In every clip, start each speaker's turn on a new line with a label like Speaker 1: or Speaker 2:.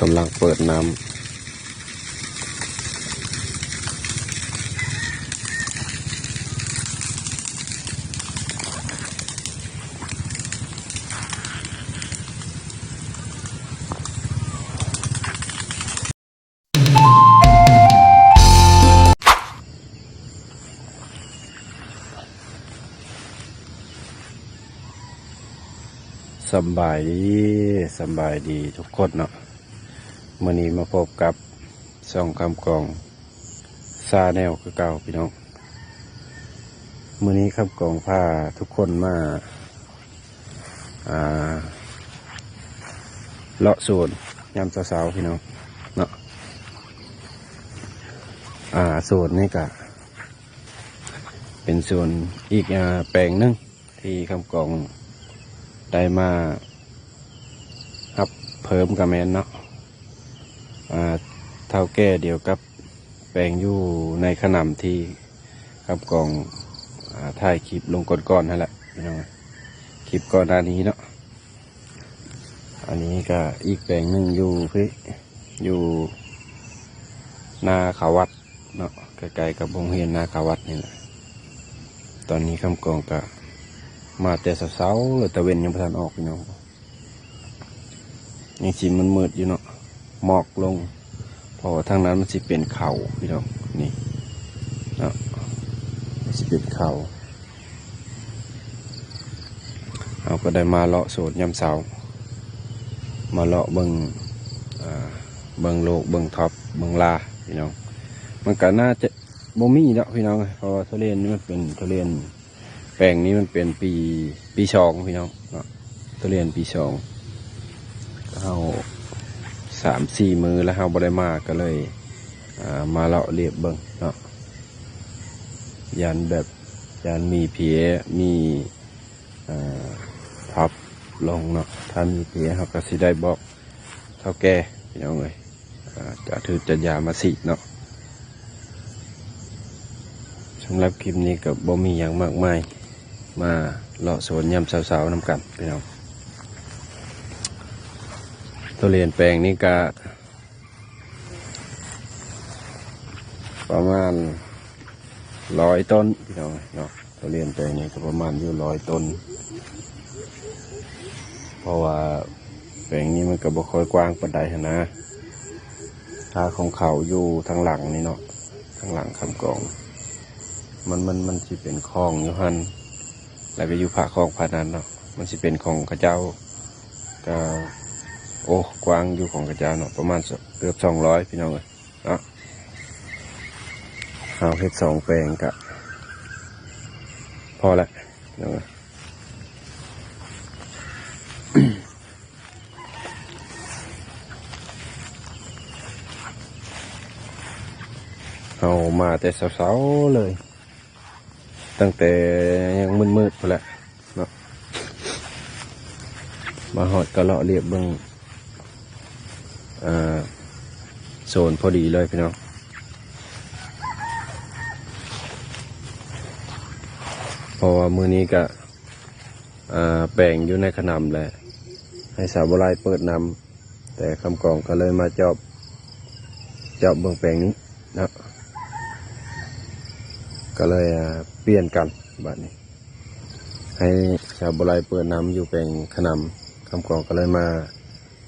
Speaker 1: กำลังเปิดน้ำสบายดีสบายดีทุกคนเนาะ มื่อนี้มาพบกับสองคำกองซาแนวคือเก่าพี่น้องมื่อนี้คำกองพาทุกคนมาเลาะโซนยามสาวๆพี่น้องเนาะอ่าโซนนี่ก็เป็นส่วนอีกอ่าแปลงหนึงที่คำกองได้มาครับเพิ่มกับแมนเนาะ เท่าแก่เดียวกับแปลงอยู่ในขนำที่ครับกองอถ่ายคลิปลงก่อนๆนั่นแหละพี่น้องคลิปก่อนหน้านี้เนาะอันนี้ก็อีกแปลงหนึ่งอยู่พี่อยู่นาขาวัดเนาะใกล้ๆกับโรงเรียนนาขาวัดนี่แหละตอนนี้คำกองก็มาแต่เสาๆเลยตะเวนยังพันออกพี่น้องยังสีมันมืดอยู่เนาะ หมอกลงเพราะว่าทางนั้นมันสิเป็นเขาพี่น้องนี่เนะมันสิเป็นเขาเราก็ได้มาเลาะโสดยามเสามาเลาะเบิงเบิงโลกเบิงท็อปเบิงลาพี่น้อง มันก็น่าจะบ่มีเนาะพี่น้องเพราะว่าทุเรียนนี่มันเป็นทุเรียนแปลงนี้มันเป็นปีปีสองพี่น้องเนาะเรียนปีสองเอา สามสี่มือแล้วเฮาบ่ได้มาก็เลยามาเลาะเรียบเบิ่งเนาะยันแบบยันมีเพียมีอ่าทับลงเนาะถ้ามีเพียเขาก็สิได้บอกเท่าแก่พี่น้องเลยจะถือจะยามาสิเนาะสำหรับคลิปนี้กับบ่มีอย่างมากมายมาเลาะสวนยำสาวๆน้ำกันพี่น้อง ตัวเรียนแปลงนี่ก็ประมาณร้อยต้นพี่น้องเนาะตัวเรียนแปลงนี้ก็ประมาณอยู่ร้อยต้น เพราะว่าแปลงนี้มันก็บ่ค่อยกว้างปานใดหั้นนะทาของเขาอยู่ทางหลังนี่เนาะทางหลังคำกอง มันมันมันสิเป็นคลองอยู่หันแล้วก็อยู่ผาคลองผานั้นเนาะมันสิเป็นของกระเจ้าก็ โอ้กว้างอยู่ของกระเจ้าเนาะประมาณสักเกือบสองร้อยพี่น้องเลยเนาะเอาเฮ็ดสองแปลงกะพอละพี่น้องเอ้ยเอามาแต่เสาๆเลย ตั้งแต่ยังมืดๆไปแหละเนาะมาหอดกระเลาะเรียบเบิงอ่า โซนพอดีเลยพี่น้องเพราะว่ามือนี้ก็แบ่งอยู่ในขนำแหละให้สาวบรายเปิดนำแต่คำกรองก็เลยมาจอบจอบเบิงแปลงนี้นะก็เลยเปลี่ยนกันบัดนี้ ให้ชาวบรายเปิดน้ำอยู่แปลงขนำคำกรองก็เลยมา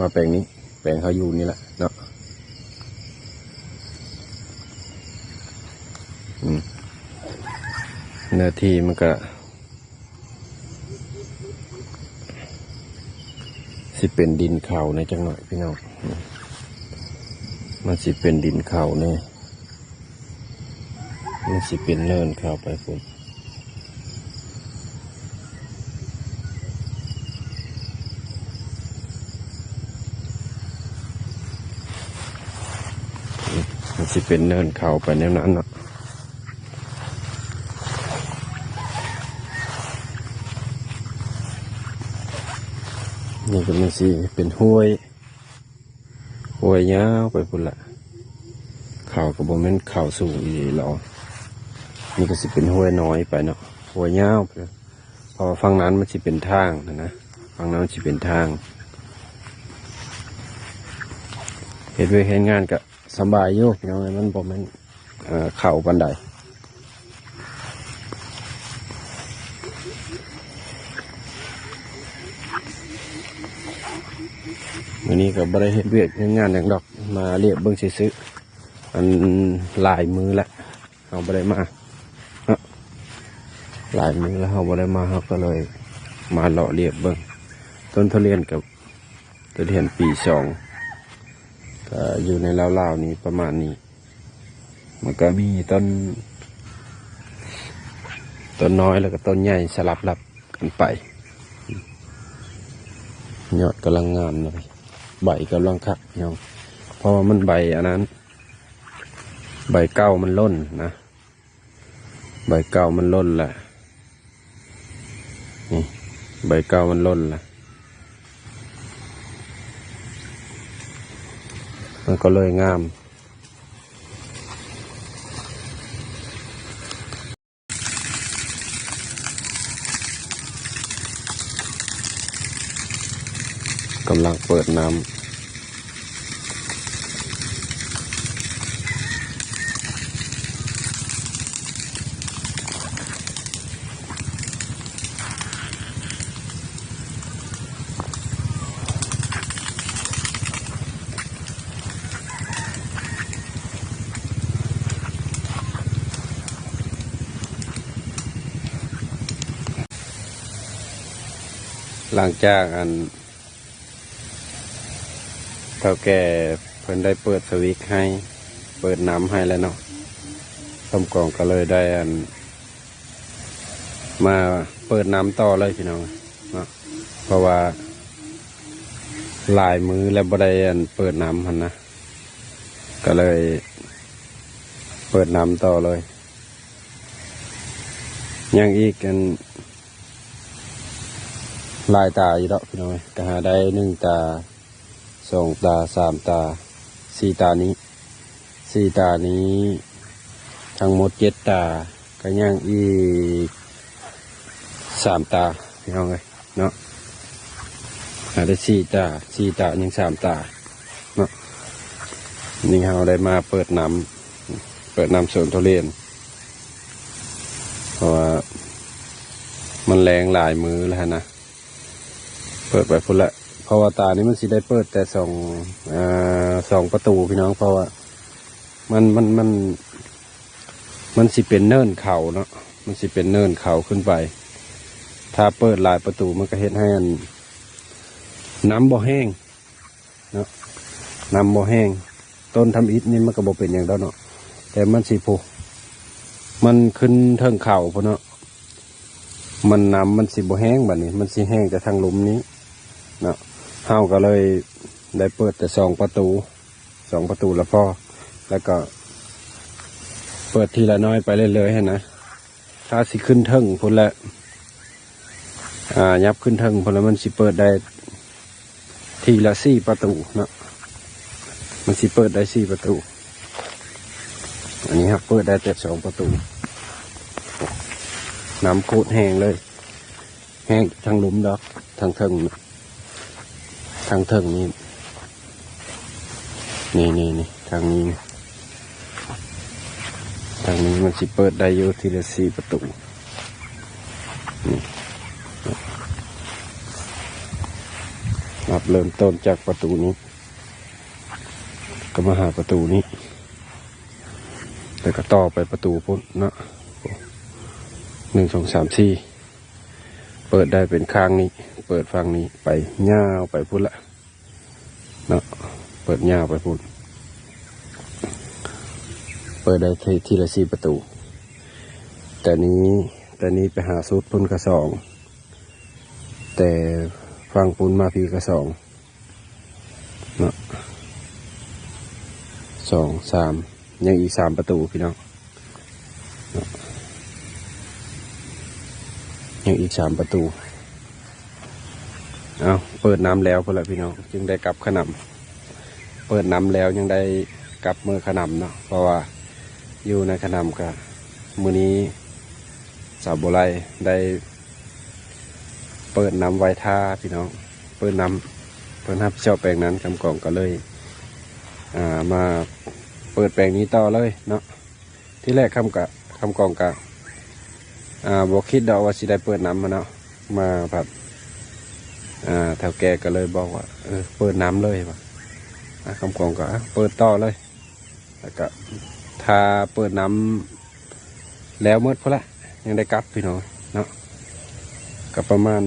Speaker 1: มาแปลงนี้ ลงเขาอยู่นี่แหละเนาะเนื้อที่มันก็สิเป็นดินเขาในจังหน่อยพี่น้อง มันสิเป็นดินเขาเนี่ยมันสิเป็นเนินเข้าไปพุ่น สิเป็นเนินเขาไปแนวนั้นเนาะนี่ก็มันสิเป็นห้วยห้วยยาวไปพุ่นละเขาก็บ่แม่นเขาสูงอีหลีหรอนี่ก็สิเป็นห้วยน้อยไปเนาะห้วยยาวไปพอฝั่งนั้นมันสิเป็นทางนะนะฝั่งนั้นมันสิเป็นทางเห็นเวยเห็นงานก็ สบายอยู่พี่น้องมันบ่แม่นเอ่อเข่าปันใดวันนี้ก็บ่ได้เห็นเวียกเห็นงานอย่างดอกมาเรียกเบิ่งซื้ออันหลายมือล้วเอาบ่ได้มาเนาะหลายมือแล้วเราบ่ได้มาเราก็เลยมาเลาะเรียบเบิ่งต้นทุเรียนกับทุเรียนปีสอง ก็อยู่ในราวๆนี้ประมาณนี้ มันก็มีต้นต้นน้อยแล้วก็ต้นใหญ่สลับรับกันไป ยอดกำลังงามเลยใบกำลังคักเนาะเพราะว่ามันใบอันนั้น ใบเก้ามันล่นนะ ใบเก้ามันล่นแหละนี่ใบเก้ามันล่นแหละ มันก็เลยงาม กำลังเปิดน้ำ หลังจากอันเท่าแก่เพิ่นได้เปิดสวิตช์ให้ เปิดน้ำให้แล้วเนาะต้มกล่องก็เลยได้อัน มาเปิดน้ำต่อเลยพี่น้องเนาะเพราะว่าหลายมือแล้วบ่ได้อันเปิดน้ำหันนะก็เลย เปิดน้ำต่อเลย ยังอีกกัน ลายตาอยู่ดอกพี่น้องก็หาได้หนึ่งตาสองตาสามตาสี่ตานี้สี่ตานี้ ทั้งหมดเจ็ดตาก็ย่างอีกสามตาพี่น้องเลยเนาะหาได้สี่ตาสี่ตายังสามตาเนาะนี่เราได้มาเปิดน้ำเปิดน้ำสวนทุเรียนเพราะว่ามันแรงหลายมือแล้วนะ เปิดไปพุ่นละเพราะว่าตานี้มันสิได้เปิดแต่สองอ่าสองประตูพี่น้องเพราะว่า มันมันมัน มันสิเป็นเนินเขาเนาะมันสิเป็นเนินเขาขึ้นไป ถ้าเปิดหลายประตูมันก็เฮ็ดให้อันน้ำบ่แห้งเนาะน้ำบ่แห้ง ต้นทำอิฐนี่มันก็บ่เป็นอย่างเดอกเนาะแต่มันสิผูมันขึ้นเทิงเข่าพุ่นเนาะมันน้ำมันสิบ่แห้งแบบนี้ มันสิแห้งแต่ทางลุมนี้ เนาะเฮาก็เลยได้เปิดแต่สองประตูสองประตูแล้วพอแล้วก็ เปิดทีละน้อยไปเรื่อยๆให้นะถ้าสิขึ้นเทิงพุ่นละอ่ายับขึ้นเทิงพุ่นละมันสิเปิดได้ทีละสี่ประตูเนาะมันสิเปิดได้สี่ประตู อันนี้ครับเปิดได้แต่สองประตูน้ำโคตรแห้งเลย แห้งทางหลุมดอกทางเทิงนะ ทางเทิงนี่นี่นี่นี่ทางนี้ ทางนี้มันสิเปิดได้อยู่ทีละสี่ประตูนี่นับเริ่มต้นจากประตูนี้ ก็มาหาประตูนี้แล้วก็ต่อไปประตูพุ่นนะหนึ่งสองสามสี่ เปิดได้เป็นข้างนี้ เปิดฝั่งนี้ไปยาวไปพุ่นละเนาะเปิดยาวไปพุ่นเปิดได้ทีทีละสี่ประตู แต่นี้แต่นี้ไปหาสุดพุ่นกระสอง แต่ฟังพุ่นมาพีกระสองเนาะสองสามยังอีกสามประตูพี่น้องเนาะ ยังอีกสามประตู เอาเปิดน้ำแล้วพอละพี่น้องจึงได้กลับขนำเปิดน้ำแล้วยังได้กลับมือขนำเนาะเพราะว่าอยู่ในขนำกับมือนี้สาวโบไลได้ เปิดน้ำไว้ท่าพี่น้องเปิดน้ำเปิดน้ำเจ้าแปลงนั้นคำกองก็เลยามาเปิดแปลงนี้ต่อเลยเนาะที่แรกคำกะคำกองกะ อ่าบอกคิดดอกว่าสิได้เปิดน้ำมาเนาะมาแบบอ่าแถวแกก็เลยบอกว่าเออเปิดน้ำเลยว่ะอ่าคำกองก็เปิดต่อเลย แล้วก็ถ้าเปิดน้ำแล้วเมืดพละยังได้กลับพี่น้องเนาะก็ประมาณ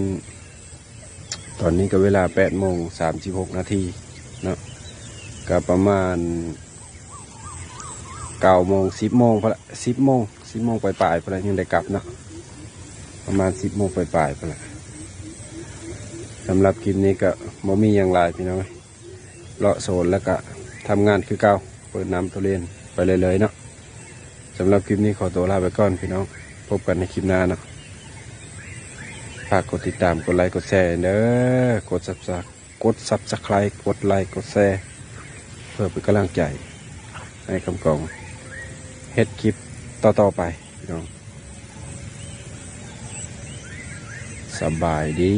Speaker 1: ตอนนี้ก็เวลาแปดโมงสามสิบหกนาทีเนาะก็ประมาณเก้าโมงสิบโมงพอละสิบโมง สิบโมงปลายๆพอละยังได้กลับเนาะประมาณสิบโมงปลายๆพอละสำหรับคลิปนี้ก็บ่มีอย่างไรพี่น้องเอ้ยเลาะโซนแล้วก็ทำงานคือเก่าเปิดน้ำตัวเรียนไปเลยๆเนาะสำหรับคลิปนี้ขอตัวลาไปก่อนพี่น้องพบกันในคลิปหน้าเนาะฝากกดติดตามกดไลค์กดแชร์เด้อกดซับสกดซับสไครต์กดไลค์กดแชร์เพื่อเป็นกำลังใจ ให้คำกองเฮ็ดคลิป ต่อๆไปพี่น้องสบายดี